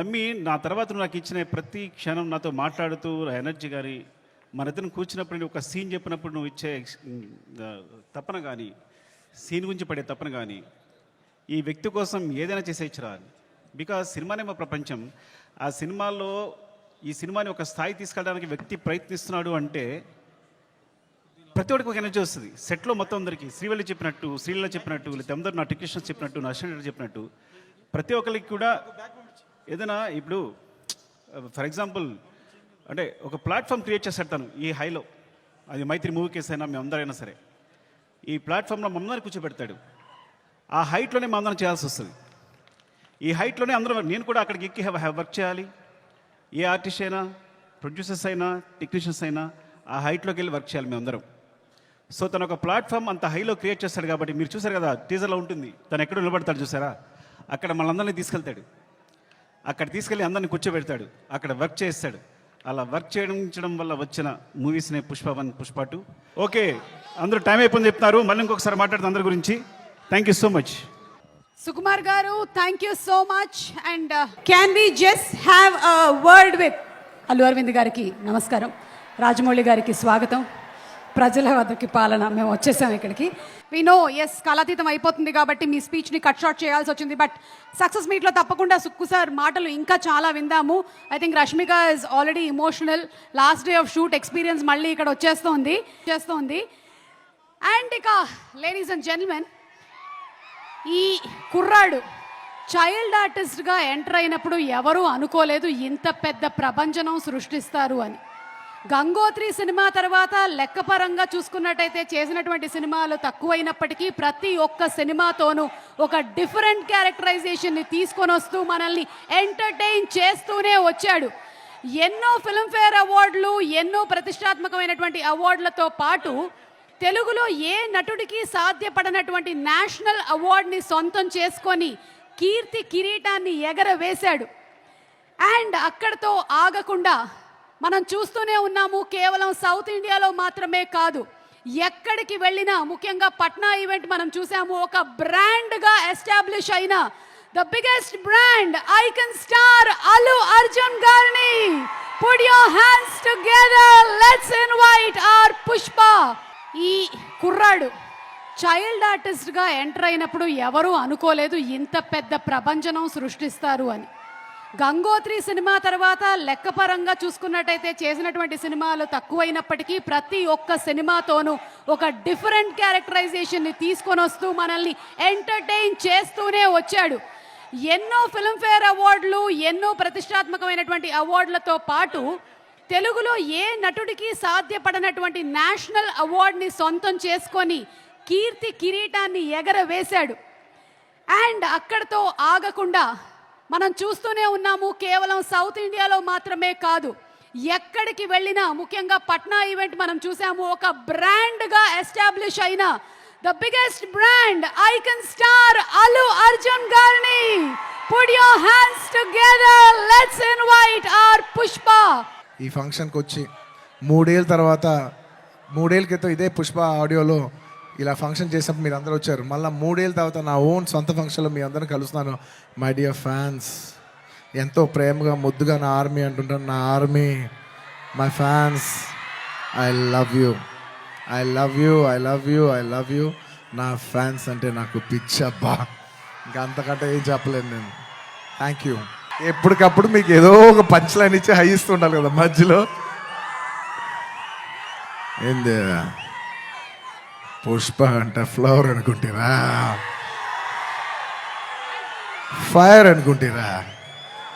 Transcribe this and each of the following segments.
నమ్మి నా తర్వాత నాకు ఇచ్చిన ప్రతి క్షణం నాతో మాట్లాడుతూ ఎనర్జీ కానీ మన ఇద్దరు కూర్చున్నప్పుడు నేను ఒక సీన్ చెప్పినప్పుడు నువ్వు ఇచ్చే తపన కానీ సీన్ గురించి పడే తపన కానీ ఈ వ్యక్తి కోసం ఏదైనా చేసేచ్చరా బికాజ్ సినిమానే మా ప్రపంచం. ఆ సినిమాలో ఈ సినిమాని ఒక స్థాయి తీసుకెళ్ళడానికి వ్యక్తి ప్రయత్నిస్తున్నాడు అంటే ప్రతి ఒక్కరికి ఒక ఎనర్జీ వస్తుంది. సెట్లో మొత్తం అందరికీ శ్రీవల్లి చెప్పినట్టు శ్రీల చెప్పినట్టు లేకపోతే అందరూ నా టెక్నీషియన్స్ చెప్పినట్టు నా అసిస్టెంట్ చెప్పినట్టు ప్రతి ఒక్కరికి కూడా ఏదైనా ఇప్పుడు ఫర్ ఎగ్జాంపుల్ అంటే ఒక ప్లాట్ఫామ్ క్రియేట్ చేస్తాడు తను ఈ హైలో. అది మైత్రి మూవీ కేసు అయినా మేము అందరైనా సరే. ఈ ప్లాట్ఫామ్లో మమ్మల్ని కూర్చోబెడతాడు. ఆ హైట్లోనే మా చేయాల్సి వస్తుంది. ఈ హైట్లోనే అందరం నేను కూడా అక్కడికి ఎక్కి వర్క్ చేయాలి. ఏ ఆర్టిస్ట్ అయినా ప్రొడ్యూసర్స్ అయినా టెక్నీషియన్స్ అయినా ఆ హైట్లోకి వెళ్ళి వర్క్ చేయాలి మేమందరం సో తను ఒక ప్లాట్ఫామ్ అంత హైలో క్రియేట్ చేస్తాడు కాబట్టి మీరు చూసారు కదా టీజర్లో ఉంటుంది. తను ఎక్కడ నిలబడతాడు చూసారా అక్కడ మనందరినీ తీసుకెళ్తాడు. అక్కడ తీసుకెళ్ళి అందరిని కూర్చోబెడతాడు. అక్కడ వర్క్ చేస్తాడు. అలా వర్క్ చేయడం వల్ల వచ్చిన మూవీస్నే Pushpa one Pushpa two. Okay అందరూ టైం అయిపోయింది చెప్తున్నారు. మళ్ళీ ఇంకొకసారి మాట్లాడుతుంది అందరి గురించి. Thank you so much Sukumar garu thank you so much and can we just have a word with Allu Aravind గారికి నమస్కారం. రాజమౌళి గారికి స్వాగతం. ప్రజల వద్దకి పాలన మేము వచ్చేసాం ఇక్కడికి. వి నో ఎస్ కాలాతీతం అయిపోతుంది కాబట్టి మీ స్పీచ్ని కట్ షార్ట్ చేయాల్సి వచ్చింది. బట్ సక్సెస్ మీట్లో తప్పకుండా సుక్కు సార్ మాటలు ఇంకా చాలా విందాము. I think Rashmika is already emotional last day of shoot experience మళ్ళీ ఇక్కడ వచ్చేస్తోంది. చేస్తోంది అండ్ ఇక లేడీస్ అండ్ జెంట్మెన్ ఈ కుర్రాడు చైల్డ్ ఆర్టిస్ట్గా ఎంటర్ అయినప్పుడు ఎవరూ అనుకోలేదు ఇంత పెద్ద ప్రపంచనం సృష్టిస్తారు అని. గంగోత్రి సినిమా తర్వాత లెక్కపరంగా చూసుకున్నట్టయితే చేసినటువంటి సినిమాలు తక్కువైనప్పటికీ ప్రతి ఒక్క సినిమాతోనూ ఒక డిఫరెంట్ క్యారెక్టరైజేషన్ని తీసుకొని వస్తూ మనల్ని ఎంటర్టైన్ చేస్తూనే వచ్చాడు. ఎన్నో ఫిల్మ్ఫేర్ అవార్డులు ఎన్నో ప్రతిష్టాత్మకమైనటువంటి అవార్డులతో పాటు తెలుగులో ఏ నటుడికి సాధ్యపడనటువంటి నేషనల్ అవార్డుని సొంతం చేసుకొని కీర్తి కిరీటాన్ని ఎగరవేశాడు. అండ్ అక్కడితో ఆగకుండా మనం చూస్తూనే ఉన్నాము కేవలం సౌత్ ఇండియాలో మాత్రమే కాదు. ఎక్కడికి వెళ్ళినా ముఖ్యంగా పట్నా ఈవెంట్ మనం చూసాము ఒక బ్రాండ్గా ఎస్టాబ్లిష్ అయిన the biggest brand icon star Allu Arjun గారిని. Put your hands together let's invite our Pushpa ఈ కుర్రాడు చైల్డ్ ఆర్టిస్ట్గా ఎంటర్ అయినప్పుడు ఎవరూ అనుకోలేదు ఇంత పెద్ద ప్రపంచనం సృష్టిస్తారు అని. గంగోత్రి సినిమా తర్వాత లెక్కపరంగా చూసుకున్నట్టయితే చేసినటువంటి సినిమాలు తక్కువైనప్పటికీ ప్రతి ఒక్క సినిమాతోనూ ఒక డిఫరెంట్ క్యారెక్టరైజేషన్ని తీసుకొని వస్తూ మనల్ని ఎంటర్టైన్ చేస్తూనే వచ్చాడు. ఎన్నో ఫిల్మ్ఫేర్ అవార్డులు ఎన్నో ప్రతిష్టాత్మకమైనటువంటి అవార్డులతో పాటు తెలుగులో ఏ నటుడికి సాధ్యపడనటువంటి నేషనల్ అవార్డుని సొంతం చేసుకొని కీర్తి కిరీటాన్ని ఎగరవేశాడు. అండ్ అక్కడతో ఆగకుండా మనం చూస్తూనే ఉన్నాము కేవలం సౌత్ ఇండియాలో మాత్రమే కాదు. ఎక్కడికి వెళ్ళినా ముఖ్యంగా పట్నా ఈవెంట్ మనం చూసాము ఒక బ్రాండ్గా ఎస్టాబ్లిష్ అయిన the biggest brand icon star Allu Arjun గారిని. Put your hands together let's invite our Pushpa ఈ ఫంక్షన్కి వచ్చి మూడేళ్ళ తర్వాత మూడేళ్ళ క్రితం ఇదే పుష్ప ఆడియోలో ఇలా ఫంక్షన్ చేసినప్పుడు మీరు అందరూ వచ్చారు. మళ్ళీ మూడేళ్ళ తర్వాత నా ఓన్ సొంత ఫంక్షన్లో మీ అందరిని కలుస్తున్నాను. మై డియర్ ఫ్యాన్స్ ఎంతో ప్రేమగా ముద్దుగా నా ఆర్మీ అంటుంటాను నా army my fans I love you I love you I love you I love you నా ఫ్యాన్స్ అంటే నాకు పిచ్చబ్బా. ఇంకా అంతకంటే ఏం చెప్పలేను నేను. థ్యాంక్ యూ ఎప్పటికప్పుడు మీకు ఏదో ఒక పంచ్ లైన్ ఇచ్చి హై ఇస్తుండాలి కదా మధ్యలో. ఏంది పుష్ప అంటే ఫ్లవర్ అనుకుంటారా. ఫైర్ అనుకుంటారా.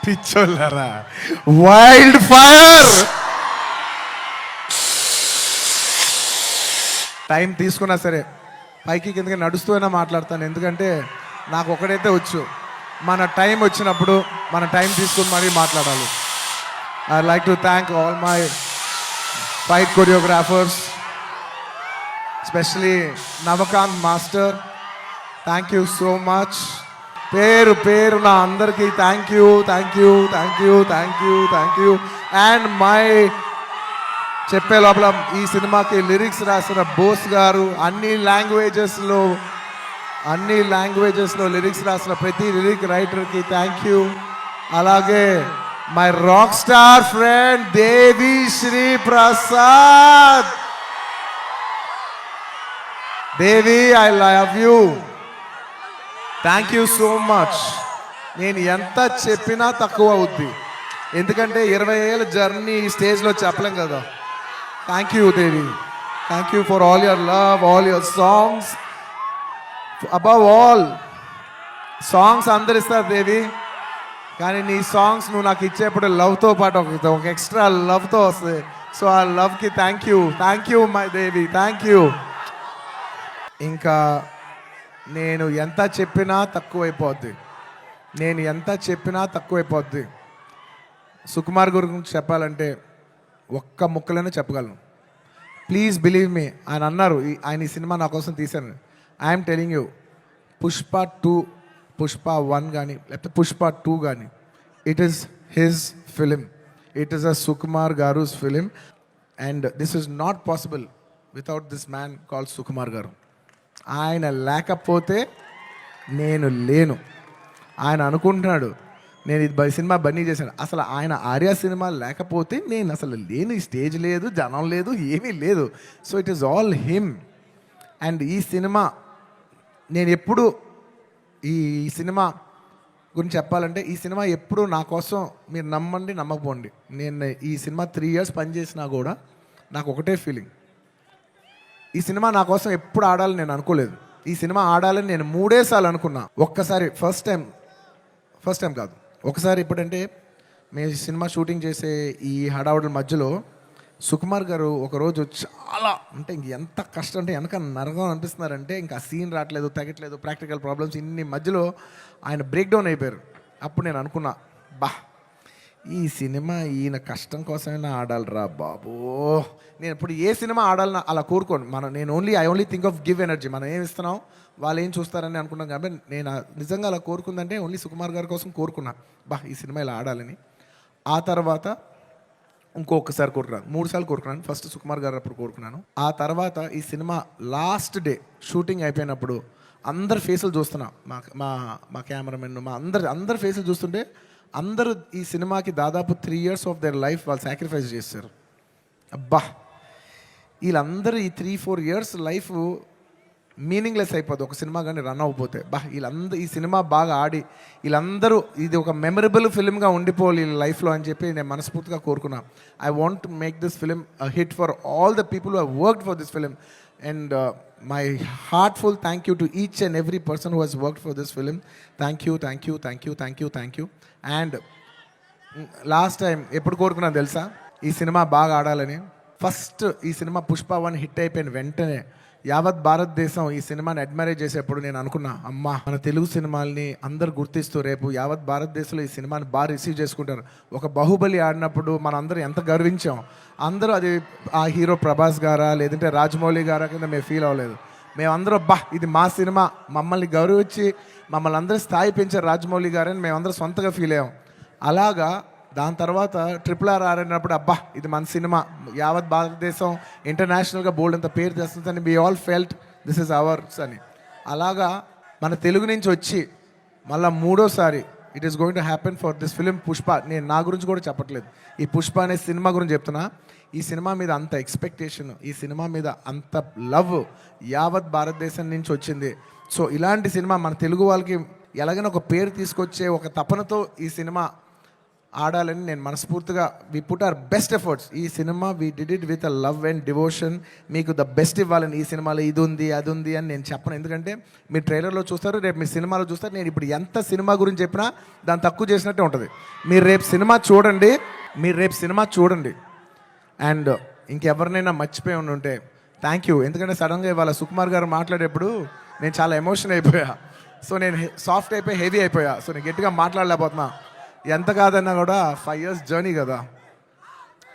పిచ్చోళ్ళారా. Wild fire! టైం తీసుకున్నా సరే పైకి కిందకి నడుస్తూనే మాట్లాడతాను. ఎందుకంటే నాకు ఒకడైతే వచ్చు. మన టైం వచ్చినప్పుడు మన టైం తీసుకుని మరీ మాట్లాడాలి. I like to thank all my fight choreographers specially Navakanth master thank you so much పేరు పేరు నా అందరికీ thank you thank you thank you thank you thank you and my చెప్పే లోపల ఈ సినిమాకి లిరిక్స్ రాసిన బోస్ గారు అన్ని లాంగ్వేజెస్లో అన్ని లాంగ్వేజెస్లో లిరిక్స్ రాసిన ప్రతి లిరిక్ రైటర్కి థ్యాంక్ యూ అలాగే my rock star friend Devi Sri Prasad Devi I love you thank you so much నేను ఎంత చెప్పినా తక్కువ అవుద్ది. ఎందుకంటే ఇరవై ఏళ్ళ జర్నీ ఈ స్టేజ్లో చెప్పలేం కదా. Thank you Devi thank you for all your love all your songs above all songs అందరు ఇస్తారు దేవి కానీ నీ సాంగ్స్ నువ్వు నాకు ఇచ్చేప్పుడు లవ్తో పాటు ఒక ఒక ఎక్స్ట్రా లవ్తో వస్తుంది సో ఆ లవ్కి thank you thank you my Devi thank you ఇంకా నేను ఎంత చెప్పినా తక్కువైపోద్ది. నేను ఎంత చెప్పినా తక్కువైపోద్ది. సుకుమార్ గురించి చెప్పాలంటే ఒక్క ముక్కలోనే చెప్పగలను. ప్లీజ్ బిలీవ్ మీ ఆయన అన్నారు ఈ- ఆయన ఈ సినిమా నా కోసం తీశాను. I'm telling you Pushpa two Pushpa one కానీ లేకపోతే పుష్ప టూ కానీ it is his film it is a Sukumar garu's film and this is not possible without this man call Sukumar garu ఆయన లేకపోతే నేను లేను. ఆయన అనుకుంటున్నాడు నేను ఇది బ- సినిమా బన్నీ చేశాను. అసలు ఆయన ఆర్య సినిమా లేకపోతే నేను అసలు లేను ఈ స్టేజ్ లేదు జనం లేదు ఏమీ లేదు. So it is all him. And ఈ సినిమా నేను ఎప్పుడు ఈ సినిమా గురించి చెప్పాలంటే ఈ సినిమా ఎప్పుడు నా కోసం మీరు నమ్మండి నమ్మకపోండి. నేను ఈ సినిమా త్రీ ఇయర్స్ పనిచేసినా కూడా నాకు ఒకటే ఫీలింగ్. ఈ సినిమా నా కోసం ఎప్పుడు ఆడాలని నేను అనుకోలేదు. ఈ సినిమా ఆడాలని నేను మూడే సార్లు అనుకున్నా. ఒక్కసారి ఫస్ట్ టైం ఫస్ట్ టైం కాదు. ఒకసారి ఇప్పుడంటే మేము సినిమా షూటింగ్ చేసే ఈ హడావుడి మధ్యలో సుకుమార్ గారు ఒకరోజు చాలా అంటే ఇంక ఎంత కష్టం అంటే వెనక నరకం అనిపిస్తున్నారంటే ఇంకా సీన్ రావట్లేదు తగ్గట్లేదు ప్రాక్టికల్ ప్రాబ్లమ్స్ ఇన్ని మధ్యలో ఆయన బ్రేక్ డౌన్ అయిపోయారు. అప్పుడు నేను అనుకున్నా బా ఈ సినిమా ఈయన కష్టం కోసమైనా ఆడాలిరా బాబు. నేను ఇప్పుడు ఏ సినిమా ఆడాలని అలా కోరుకోను. మనం నేను only I only think of give energy మనం ఏం ఇస్తున్నాం? వాళ్ళు ఏం చూస్తారని అనుకున్నాం కాబట్టి నేను నిజంగా అలా కోరుకుందంటే ఓన్లీ సుకుమార్ గారి కోసం కోరుకున్నా. బా ఈ సినిమా ఇలా ఆడాలని. ఆ తర్వాత ఇంకొకసారి కోరుకున్నాను. మూడు సార్లు కోరుకున్నాను. ఫస్ట్ సుకుమార్ గారు అప్పుడు కోరుకున్నాను. ఆ తర్వాత ఈ సినిమా లాస్ట్ డే షూటింగ్ అయిపోయినప్పుడు అందరి ఫేసులు చూస్తున్నా. మా మా మా కెమెరామెన్ మా అందరి అందరి ఫేసులు చూస్తుంటే అందరూ ఈ సినిమాకి దాదాపు three years of their life వాళ్ళు సాక్రిఫైస్ చేశారు. అబ్బా! వీళ్ళందరూ ఈ three four years life meaningless అయిపోద్ది ఒక సినిమా కానీ రన్ అవ్వబోతే బా వీళ్ళందరూ ఈ సినిమా బాగా ఆడి వీళ్ళందరూ ఇది ఒక మెమరబుల్ ఫిల్మ్గా ఉండిపోవాలి వీళ్ళ లైఫ్లో అని చెప్పి నేను మనస్ఫూర్తిగా కోరుకున్నాను I want make this film hit for all the people who worked for this film and my heartful thank you to each and every person who has worked for this film thank you thank you thank you thank you thank you and last time ఎప్పుడు కోరుకున్నాను తెలుసా? ఈ సినిమా బాగా ఆడాలని. First ఈ సినిమా Pushpa one hit అయిపోయిన వెంటనే యావత్ భారతదేశం ఈ సినిమాని అడ్మైరేజ్ చేసేప్పుడు నేను అనుకున్నా అమ్మా మన తెలుగు సినిమాల్ని అందరు గుర్తిస్తూ రేపు యావత్ భారతదేశంలో ఈ సినిమాని బాగా రిసీవ్ చేసుకుంటారు. ఒక బాహుబలి ఆడినప్పుడు మన ఎంత గర్వించాం. అందరూ అది ఆ హీరో ప్రభాస్ గారా లేదంటే రాజమౌళి గారా కింద మేము ఫీల్ అవ్వలేదు. మేమందరం బా ఇది మా సినిమా. మమ్మల్ని గౌరవించి మమ్మల్ని అందరూ స్థాయి పెంచారు రాజమౌళి గారని మేమందరం సొంతగా ఫీల్ అయ్యాం. అలాగా దాని తర్వాత ట్రిపుల్ ఆర్ ఆర్ అన్నప్పుడు అబ్బా ఇది మన సినిమా. యావత్ భారతదేశం ఇంటర్నేషనల్గా బోల్డ్ అంత పేరు తెస్తుందని we all felt this is ours అని. అలాగా మన తెలుగు నుంచి వచ్చి మళ్ళా మూడోసారి it is going to happen for this film Pushpa నేను నా గురించి కూడా చెప్పట్లేదు. ఈ పుష్ప అనే సినిమా గురించి చెప్తున్నా. ఈ సినిమా మీద అంత ఎక్స్పెక్టేషన్ ఈ సినిమా మీద అంత లవ్ యావత్ భారతదేశం నుంచి వచ్చింది. సో ఇలాంటి సినిమా మన తెలుగు వాళ్ళకి ఎలాగైనా ఒక పేరు తీసుకొచ్చే ఒక తపనతో ఈ సినిమా ఆడాలని నేను మనస్ఫూర్తిగా we put our best efforts ఈ cinema we did it with a love and devotion మీకు ద బెస్ట్ ఇవ్వాలని ఈ సినిమాలో ఇది ఉంది అది ఉంది అని నేను చెప్పను. ఎందుకంటే మీరు ట్రైలర్లో చూస్తారు రేపు మీ సినిమాలో చూస్తారు. నేను ఇప్పుడు ఎంత సినిమా గురించి చెప్పినా దాన్ని తక్కువ చేసినట్టే ఉంటుంది. మీరు రేపు సినిమా చూడండి మీరు రేపు సినిమా చూడండి. అండ్ ఇంకెవరినైనా మర్చిపోయి ఉండి ఉంటే థ్యాంక్ యూ ఎందుకంటే సడన్గా ఇవాళ సుకుమార్ గారు మాట్లాడేప్పుడు నేను చాలా ఎమోషన్ అయిపోయా. సో నేను సాఫ్ట్ అయిపోయి హెవీ అయిపోయా. సో నేను గట్టిగా మాట్లాడలేకపోతున్నా. ఎంత కాదన్నా కూడా ఫైవ్ ఇయర్స్ జర్నీ కదా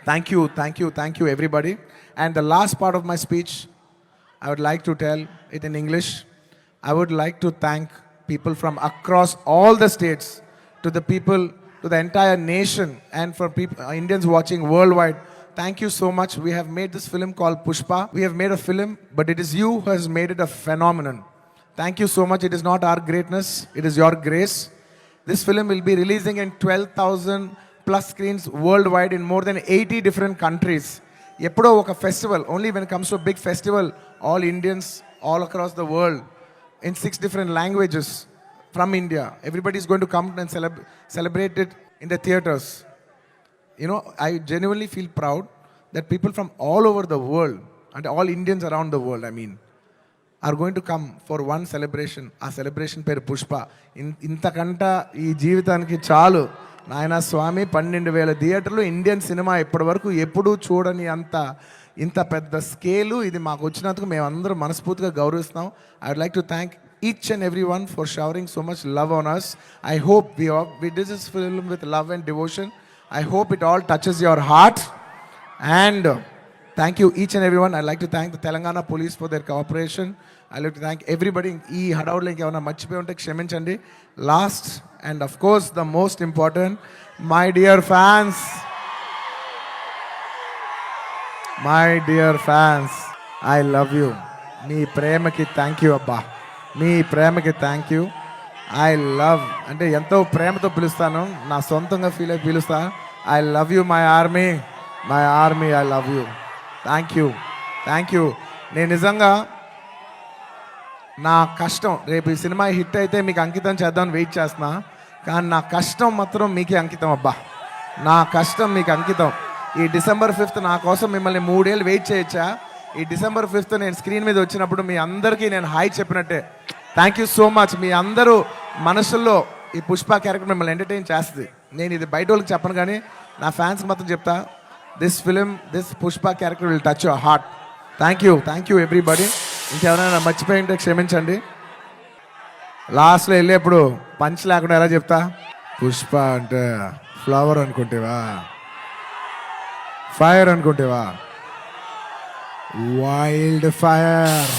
thank you thank you thank you everybody and the last part of my speech I would like to tell it in English. I would like to thank people from across all the states, to the people, to the entire nation, and for people, Indians watching worldwide. Thank you so much. We have made this film called Pushpa. We have made a film, but it is you who has made it a phenomenon. Thank you so much. It is not our greatness, it is your grace. This film will be releasing in 12,000 plus screens worldwide in more than 80 different countries. ఎప్పుడో ఒక festival only when comes to big festival all Indians all across the world in six different languages from India everybody is going to come and celebrate it in the theatres you know, I genuinely feel proud that people from all over the world, and all Indians around the world, I are going to come for one celebration ఆ celebration పేరు Pushpa. In ఇంతకంట ఈ జీవితానికి చాలు. నాయన స్వామి పన్నెండు వేల థియేటర్లు Indian cinema ఇప్పటి వరకు ఎప్పుడూ చూడని అంత ఇంత పెద్ద స్కేలు ఇది మాకు వచ్చినందుకు మేమందరం మనస్ఫూర్తిగా గౌరవిస్తున్నాం. I would like to thank each and every one for showering so much love on us I hope we we this is film with love and devotion I hope it all touches your heart and thank you each and every one I like to thank the Telangana police for their cooperation I like to thank everybody ఈ హడావుడ్లో ఇంకేమైనా మర్చిపోయి ఉంటే క్షమించండి last and of course the most important my dear fans my dear fans I love you మీ ప్రేమకి thank you అబ్బా మీ ప్రేమకి థ్యాంక్ యూ ఐ లవ్ అంటే ఎంతో ప్రేమతో పిలుస్తాను నా సొంతంగా ఫీల్ అయి పిలుస్తా I love you my army my army I love you thank you thank you నేను నిజంగా నా కష్టం రేపు ఈ సినిమా హిట్ అయితే మీకు అంకితం చేద్దామని వెయిట్ చేస్తున్నా కానీ నా కష్టం మాత్రం మీకే అంకితం అబ్బా. నా కష్టం మీకు అంకితం. ఈ డిసెంబర్ ఫిఫ్త్ నా కోసం మిమ్మల్ని మూడేళ్ళు వెయిట్ చేయొచ్చా? ఈ డిసెంబర్ ఫిఫ్త్ నేను స్క్రీన్ మీద వచ్చినప్పుడు మీ అందరికీ నేను హాయ్ చెప్పినట్టే. థ్యాంక్ యూ సో మచ్ మీ అందరూ మనసుల్లో ఈ పుష్ప క్యారెక్టర్ మిమ్మల్ని ఎంటర్టైన్ చేస్తుంది. నేను ఇది బయట వాళ్ళకి చెప్పను కానీ నా ఫ్యాన్స్ మాత్రం చెప్తా this film this Pushpa character will touch your heart thank you thank you everybody ఇంకెవరైనా మర్చిపోయి ఉంటే క్షమించండి లాస్ట్లో వెళ్ళేప్పుడు పంచ్ లేకుండా ఎలా చెప్తా? పుష్ప అంటే ఫ్లవర్ అనుకుంటేవా? ఫైర్ అనుకుంటేవా? వైల్డ్ ఫైర్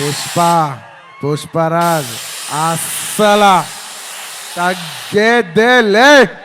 పుష్ప పుష్పరాజ్ అస్సల తగ్గేదే లేట్